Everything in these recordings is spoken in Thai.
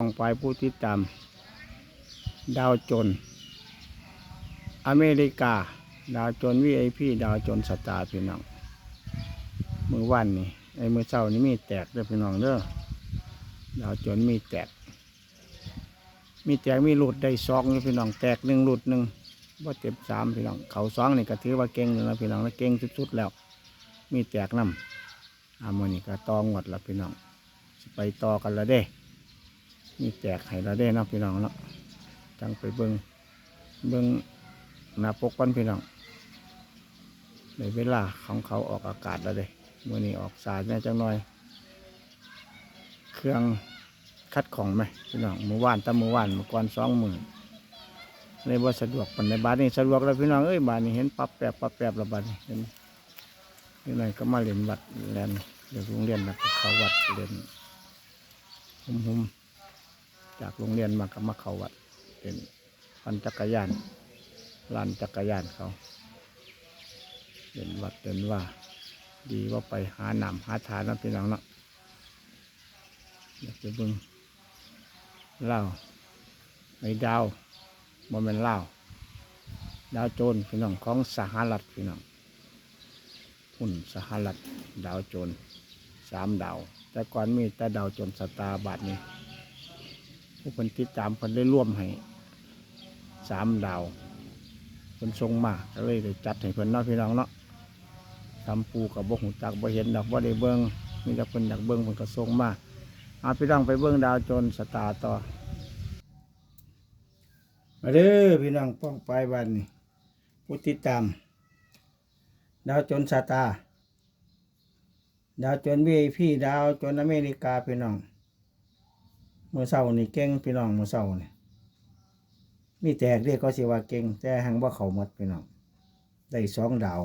ลองไปผู้ติดตาม ดาวจน อเมริกา ดาวจนวีไอพีดาวจนสตาร์พี่น้อง มือวันนี่ไอ้มือเช้านี่มีแตกเด้อพี่น้องเด้อดาวจนมีแตก มีแตกมีหลุดได้สองอยู่พี่น้องแตกหนึ่งหลุดหนึ่งว่าเจ็บสามพี่น้อง เขาสองนี่ก็ถือว่าเก่งแล้วพี่น้องแล้วเก่งสุดๆแล้ว มีแตกน้ำอามอนี่ก็ตองหมดแล้วพี่น้องไปต่อกันแล้วเด้ มีแจกให้เราได้นะพี่น้องเนาะจังไปเบิงเบิงหน้าปกกันพี่น้องในเวลาของเขาออกอากาศแล้วเด้มื่อนี้ออกสายแน่จังหน่อย เครื่องคัดของไหมพี่น้องเมื่อวานตั้งเมื่อวานมื่อก่อนสองหมื่นเลยว่าสะดวกปันในบ้านนี้สะดวกแล้วพี่น้องเอ้ยบ้านนี้เห็นปับแปบปับแปบแล้วบ้านนี้เห็นนี่หนก็มาเรียนวัดแลนเดี๋ยวโรงเรียนแล้วก็เขาวัดเรียนหุ่มๆ จากโรงเรียนมากับมาเขาวัดเป็นปั่นจักรยานลานจักรยานเขาเป็นวัดเป็นว่า ดีว่าไปหาหนำหาทานนะพี่น้องเนาะอยากจะเบึงเล่าไอ้ดาวโมเมนเล่าดาวโจรพี่น้องของสหรัฐพี่น้องหุ่นสหรัฐดาวโจรสามดาว แต่ก่อนมีแต่ดาวโจรสตาร์บัตนี้ ผู้คนติดตามคนได้ร่วมให้สามดาวคนทรงมาก็เลยได้จัดให้เพิ่นเนาะพี่น้องเนาะทำปูกับบกหูจักบ่เห็นดอกบ่ได้เบิ่งมีแต่เพิ่นอยากเบิ่งเพิ่นก็ทรงมาเอาพี่น้องไปเบิ่งดาวจนสตาร์ต่อ มาเด้อพี่น้องป้องไปบ้านนี่ผู้ติดตาม ดาวจนสตาร์ดาวจนวีพี่ดาวจนอเมริกาพี่น้อง มือเศร้านี่เก่งพี่น้องมือเศร้านี่มีแตกเรียกก็สิว่าเก่งแต่หังว่าเขาหมดพี่น้องได้สองดาว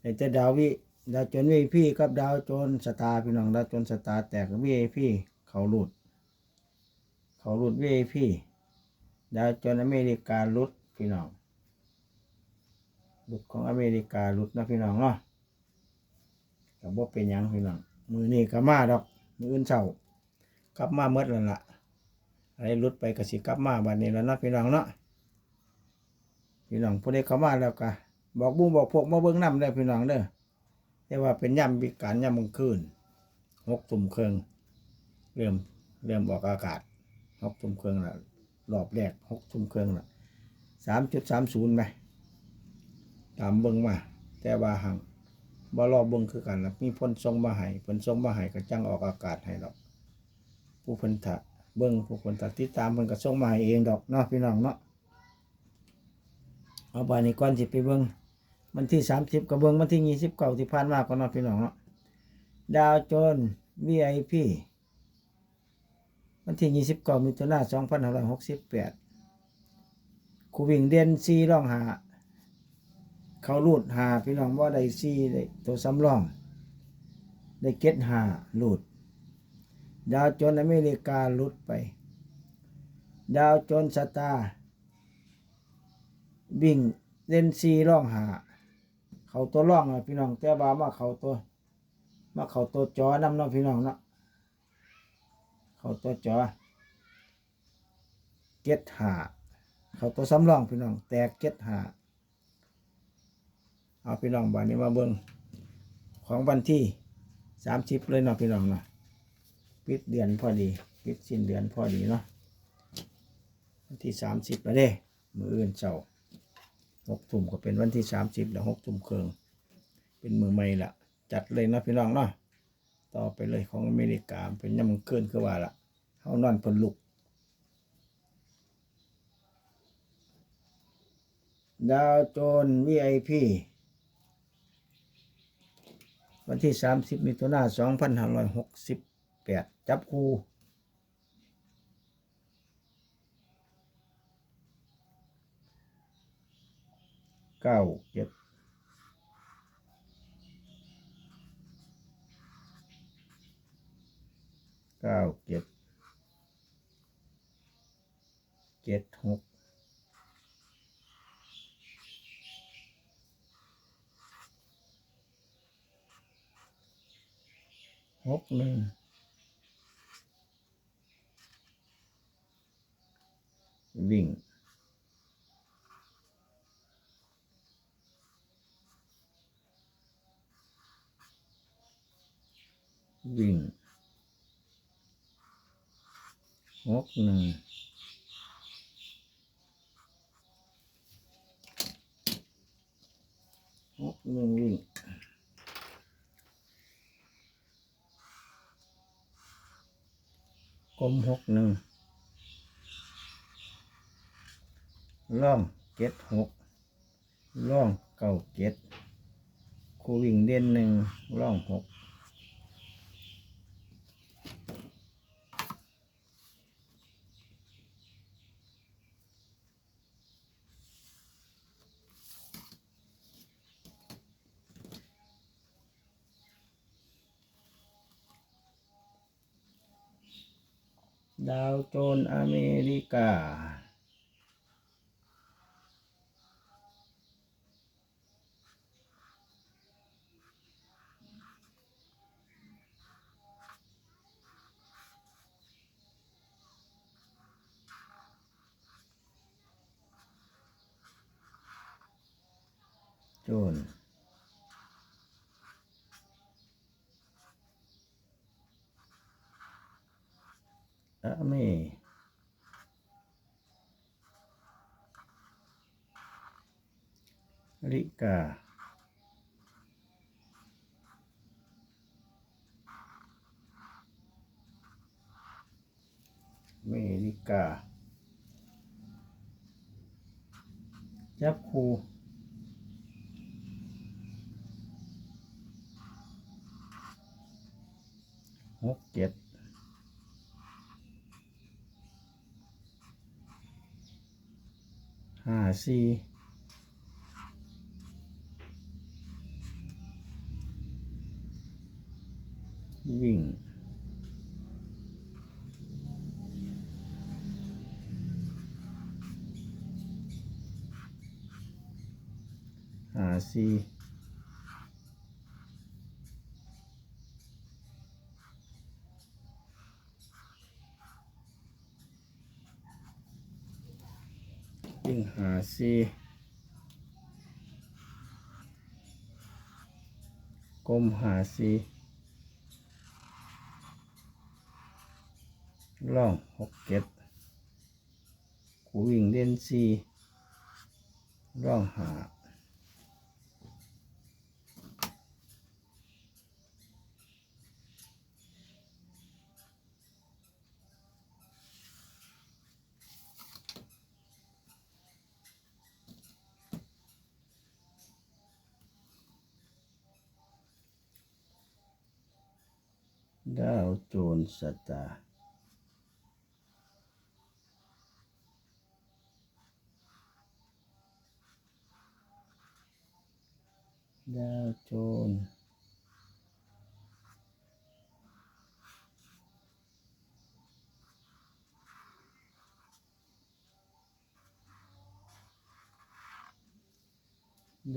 ได้แต่ดาววิดาวจนวีพี่กับดาวจนสตาร์พี่น้องดาวจนสตาร์แตกวีพี่เขาหลุด เขาหลุดวีพี่ดาวจนอเมริกาหลุดพี่น้องหลุดของอเมริกาหลุดนะพี่น้องเนาะกับว่าเป็นยังพี่น้องมือนี่ก็มาดอกมืออื่นเศร้า กลับมาเมื่อแล้วล่ะอะไรลุดไปก็สิกลับมาบัดนี้แล้วนาะพี่น้องเนาะพี่น้องผู้ใดเข้ามาแล้วก็บอกบุ้งบอกพวกมาเบิ้งน้ำเด้พี่น้องเด้อแต่ว่าเป็นย่ำวิการย่ำมงคืนหกตุ่มเครื่องเริ่มเริ่มออกอากาศหกตุ่มเครื่องละรอบแรกหกตุ่มเครื่องละสามจุดสามศูนย์ไหมตามเบิ้งมา แต่ว่าหังบ่รอบเบิ้งคือกันละมีพ้นทรงมาให้พ้นทรงมาให้ก็จังออกอากาศให้ดอก ผู้เพิ่นถะเบิ่งผู้เพิ่นถะติดตามเพิ่นก็ส่งมาให้เองดอกเนาะพี่น้องเนาะเอาบาดนี้ก่อนสิไปเบิ่งวันที่สามสิบก็เบิ่งวันที่ยี่สิบเก้าที่ผ่านมาก็เนาะพี่น้องเนาะดาวโจน VIP วันที่ยี่สิบเก้ามิถุนายนสองพันห้าร้อยหกสิบแปดคูวิ่งเด่นซีร่องหาเขาลูดหาพี่น้องว่าได้ซีได้ตัวสำรอง ได้เก็ตหาลูด ดาวโจนอเมริกาลุดไป ดาวโจนสตาร์วิ่งเล่นซีร่องหา เขาตัวร่องอะพี่น้องแต่ว่ามาเขาตัว มาเขาตัวจอนำเนาะพี่น้องเนาะเขาตัวจอเก็ตหาเขาตัวสำรองพี่น้อง แตกเก็ตหาเอาพี่น้องบานนี้มาเบิ่งของวันที่สามสิบเลยเนาะพี่น้องเนาะ ปิดเดือนพอดี ปิดสิ้นเดือนพอดีเนาะวันที่สามสิบแล้วเด้ มืออื่นเจ้าหกทุ่มก็เป็นวันที่สามสิบแล้วหกทุ่มเครึ่งเป็นมือใหม่ละจัดเลยนะพี่น้องเนาะต่อไปเลยของอเมริกาเป็นย่ำเกินคือว่าละเขานอนผลลุกดาวโจน VIP วันที่ 30 มิถุนายน 2568จับคู่เก้าเจ็ดเก้าเจ็ดเจ็ดหกหกหนึ่ง วิ่ง วิ่งหกหนึ่งหกหนึ่งวิ่งกลมหกหนึ่ง ล่องเจ็ดหกล่องเก้าเจ็ดคูวิ่งเด่นหนึ่งล่องหกดาวโจนอเมริกา โจนส์ อเมริกาอเมริกาจับคูหกเจ็ด ห้า สี่วิ่งห้าสี่วิ่งห้า สี่กลมหาสี่ล่องหกเจ็ดกูวิ่งเด่นสี่ร่องหา ดาวโจรสตาร์ดาวโจร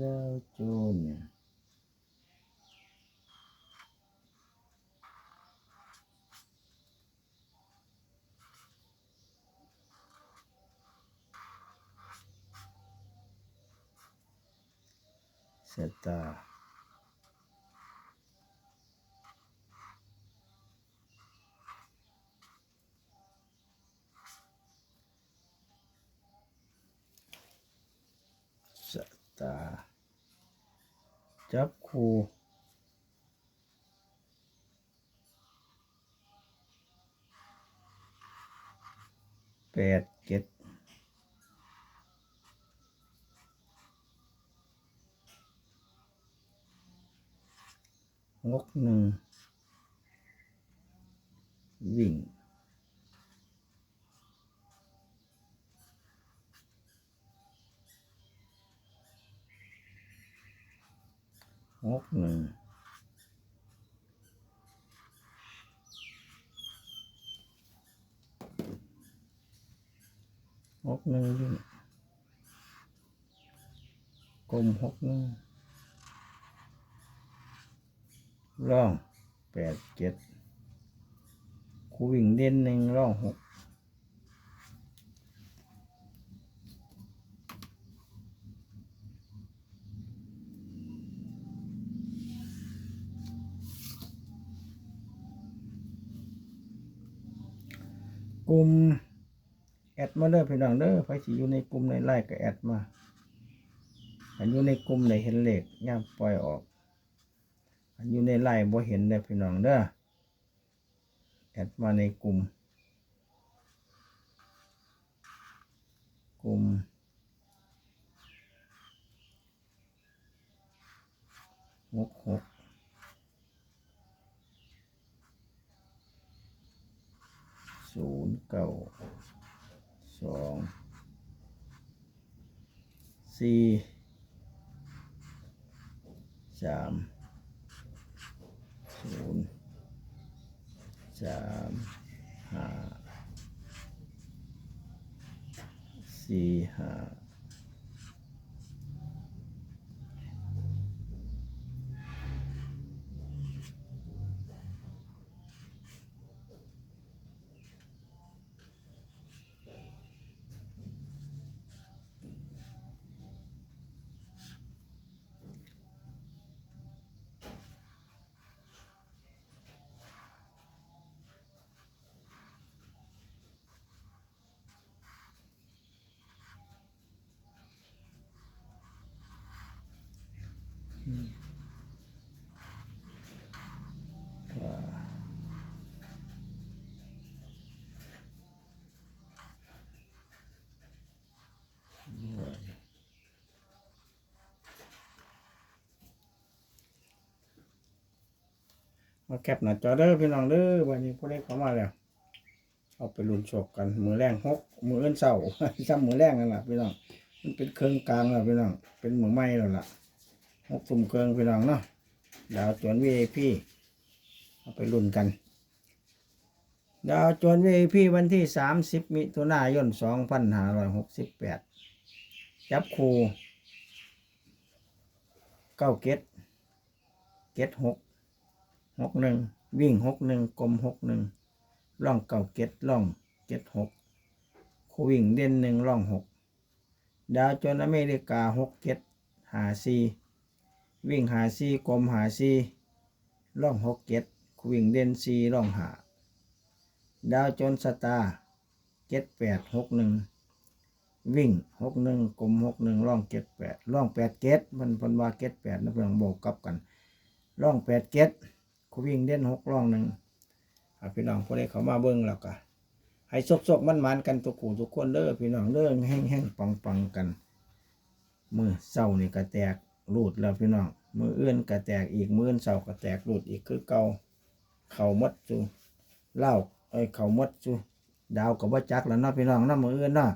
ดาวโจร สตาร์ส ตา จับคูแปดเจ็ดงกหนึ่งวิ่ง งกหนึ่งงกหนึ่งวิ่งกลมหกหนึ่งร่องแปดเจ็ดคูวิ่งเด่นหนึ่งร่องหก กลุ่มแอดมาเด้อพี่น้องเด้อไปสิอยู่ในกลุ่มในไลน์ก็แอดมาอันอยู่ในกลุ่มในเห็นเหลขย่ามปล่อยออก อันอยู่ในไลน์บ่เห็นเด้อพี่น้องเด้อแอดมาในกลุ่ม กลุ่มหกหก ศูนย์เก้าสองสี่สามศูนย์สามห้าสี่ห้า มาแคปหน้าจอเด้อพี่น้องเด้อวันนี้ผู้เล็กเข้ามาแล้ว เอาไปลุ้นโชคกัน มือแรงหกมือเอื้นเศร้าซ้ำมือแรงนั่นแหละพี่น้อง มันเป็นเครื่องกลางแล้วพี่น้อง เป็นมือไม้แล้วล่ะหกสุ่มเครื่องพี่น้องเนาะดาวจวนวีพี่เอาไปลุ้นกัน ดาวจวนวีพี่วันที่สามสิบมิถุนายนสองพันห้าร้อยหกสิบแปดจับคูเก้าเกตเกตหก หกหนึ่งวิ่งหกหนึ่งกลมหกหนึ่งล่องเก่าเก็ดล่องเก็ดหกคูวิ่งเด่นหนึ่งล่องหกดาวจนอเมริกาหกเก็ดหาซีวิ่งหาซีกลมหาซีล่องหกเก็ดคูวิ่งเด่นซีล่องหาดาวจนสตาร์เก็ดแปดหกหนึ่งวิ่งหกหนึ่งกลมหกหนึ่งล่องเก็ดแปดล่องแปดเก็ดมันพันว่าเก็ดแปดนะเพื่อนบอกกลับกันร่องแปดเก็ด คูวิ่งเด่นหกร่องหนึ่งอะพี่น้องพอได้เขามาเบิ้งแล้วก็ให้ซกซกมันมันกันทุกคู่ทุกคนเด้อพี่น้องเด้อแห้งแห้งปังปังกัน มือเศร้านี่ก็แตกรูดแล้วพี่น้องมือเอื้อนก็แตกอีกมืออื่นเศร้าก็แตกรูดอีกคือเก่าเข่ามัดจูเล้าเอ้ยเข่ามัดจูดาวกับว่าจักแล้วเนาะพี่น้องเนาะมือเอื้อนเนาะ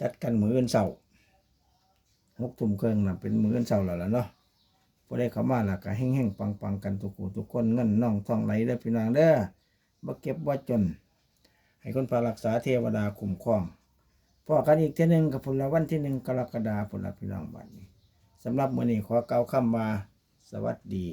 จัดกันมือเอื้อนเศร้าหกทุ่มเครื่องน่ะเป็นมือเอื้อนเศร้าแล้วล่ะเนาะ พอได้เข้ามาล่ะก็แห้งๆปังๆกันทุกคนทุกคนเงินน่องทองไหลเด้อพี่น้องเด้อบ่เก็บบ่จน ให้คนพารักษาเทวดาคุ้มครองพอกันอีกเที่หนึงกับผลวันที่หนึ่งกรกฎาคมผลพี่น้องบัดนี้สำหรับมื้อนี้ขอกล่าวคำว่าสวัสดี